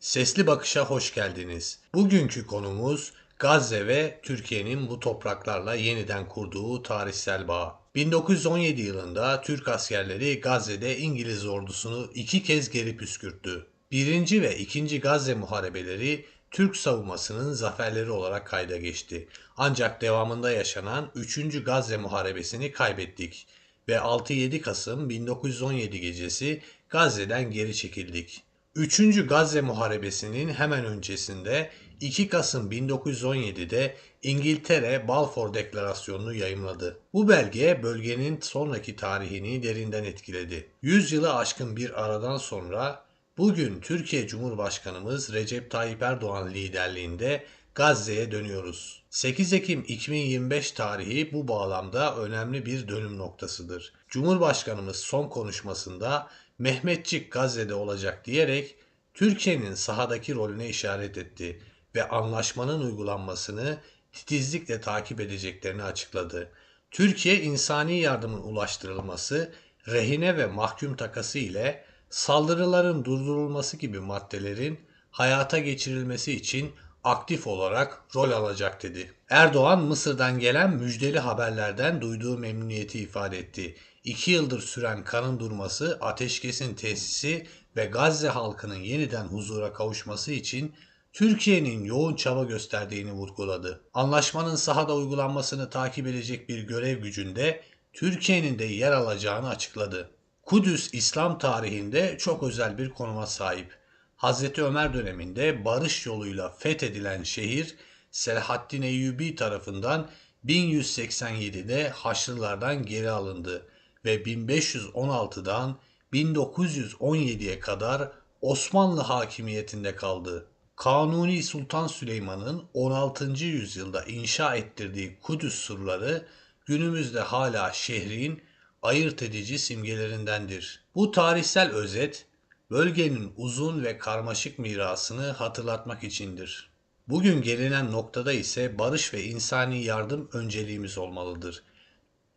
Sesli Bakış'a hoş geldiniz. Bugünkü konumuz Gazze ve Türkiye'nin bu topraklarla yeniden kurduğu tarihsel bağ. 1917 yılında Türk askerleri Gazze'de İngiliz ordusunu iki kez geri püskürttü. Birinci ve ikinci Gazze muharebeleri Türk savunmasının zaferleri olarak kayda geçti. Ancak devamında yaşanan 3. Gazze muharebesini kaybettik ve 6-7 Kasım 1917 gecesi Gazze'den geri çekildik. 3. Gazze Muharebesi'nin hemen öncesinde 2 Kasım 1917'de İngiltere Balfour Deklarasyonu'nu yayımladı. Bu belge bölgenin sonraki tarihini derinden etkiledi. 100 yılı aşkın bir aradan sonra bugün Türkiye Cumhurbaşkanımız Recep Tayyip Erdoğan liderliğinde Gazze'ye dönüyoruz. 8 Ekim 2025 tarihi bu bağlamda önemli bir dönüm noktasıdır. Cumhurbaşkanımız son konuşmasında Mehmetçik Gazze'de olacak diyerek Türkiye'nin sahadaki rolüne işaret etti ve anlaşmanın uygulanmasını titizlikle takip edeceklerini açıkladı. Türkiye insani yardımın ulaştırılması, rehine ve mahkum takası ile saldırıların durdurulması gibi maddelerin hayata geçirilmesi için aktif olarak rol alacak dedi. Erdoğan Mısır'dan gelen müjdeli haberlerden duyduğu memnuniyeti ifade etti. İki yıldır süren kanın durması, ateşkesin tesisi ve Gazze halkının yeniden huzura kavuşması için Türkiye'nin yoğun çaba gösterdiğini vurguladı. Anlaşmanın sahada uygulanmasını takip edecek bir görev gücünde Türkiye'nin de yer alacağını açıkladı. Kudüs İslam tarihinde çok özel bir konuma sahip. Hazreti Ömer döneminde barış yoluyla fethedilen şehir Selahaddin Eyyubi tarafından 1187'de Haçlılardan geri alındı ve 1516'dan 1917'ye kadar Osmanlı hakimiyetinde kaldı. Kanuni Sultan Süleyman'ın 16. yüzyılda inşa ettirdiği Kudüs surları günümüzde hala şehrin ayırt edici simgelerindendir. Bu tarihsel özet bölgenin uzun ve karmaşık mirasını hatırlatmak içindir. Bugün gelinen noktada ise barış ve insani yardım önceliğimiz olmalıdır.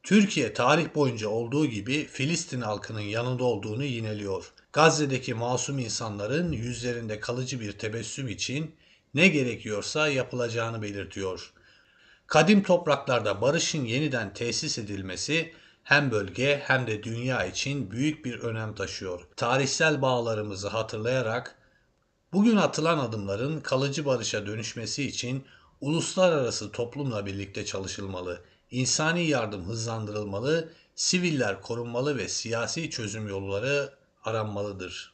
Türkiye tarih boyunca olduğu gibi Filistin halkının yanında olduğunu yineliyor. Gazze'deki masum insanların yüzlerinde kalıcı bir tebessüm için ne gerekiyorsa yapılacağını belirtiyor. Kadim topraklarda barışın yeniden tesis edilmesi hem bölge hem de dünya için büyük bir önem taşıyor. Tarihsel bağlarımızı hatırlayarak bugün atılan adımların kalıcı barışa dönüşmesi için uluslararası toplumla birlikte çalışılmalı. İnsani yardım hızlandırılmalı, siviller korunmalı ve siyasi çözüm yolları aranmalıdır.